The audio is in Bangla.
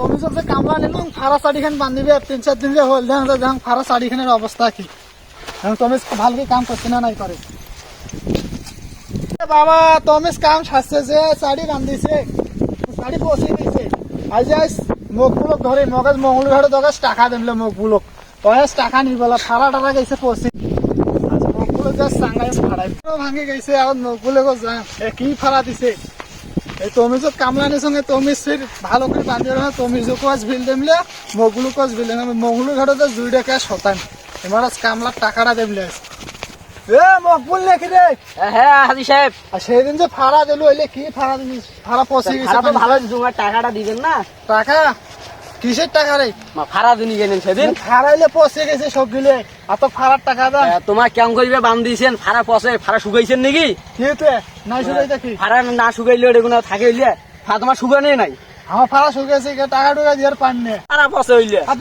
তুমি সব যে কামলা নিলাম ফারা শাড়িখান বান্ধিবে, তিন চার দিন যে হল দেখ দেখ ফারা শাড়িখানের অবস্থা কি। তুমি ভালকে কাম করছে না নাই করে বাবা তমিস কাম ছাড়ছে যে শাড়ি বান্ধিছে শাড়ি পচি দিছে। আজ আজ মুখগুলো ধরে মগজ মঙ্গল ঘাটে দগাস টাকা দিমলে মুখগুলো তয়াস টাকা নিবলা ফারা টারা গেছে পচি। মুখগুলো যা সাঙ্গাই ফাড়াই ভাঙি গেছে মুখগুলো গো যা কি ফাড়া দিছে। এই তমিজত কামলানির সঙ্গে তমিজের ভালো করে বাঁধিয়ে রাখা। তমিজও কচ বিল দেমলে মগুলো কচ বিল দেমলে। মগুলো ঘাটে দুই টাকা শতান এবার আজ কামলার টাকাটা দেমলে এ মকবুল লেখি রে? হ্যাঁ হাজি সাহেব। আর সেদিন যে ফাড়া দিল হইলে কি ফাড়া দিল ফাড়া পচে গেছে ভালো জুমার টাকাটা দিবেন না? টাকা? কিসের টাকা রে? মা ভাড়া দুনি গেলেন সেদিন? ভাড়াইলে পচে গেছে সব গিলে। এত ভাড়ার টাকা আহ, তোমার কেমন করিবে বান দিয়েছেন? ভাড়া পচে ভাড়া শুকাইছেন নাকি? কি তে নাই শুকাই দেখি ভাড়া না শুকাইলে ওটা থাকে হইলে? ভাড়া তোমার শুকানে নাই? আমার ভাড়া শুকাইছে টাকা টুকা দিয়ে পান নে। ভাড়া পচে হইলে। আর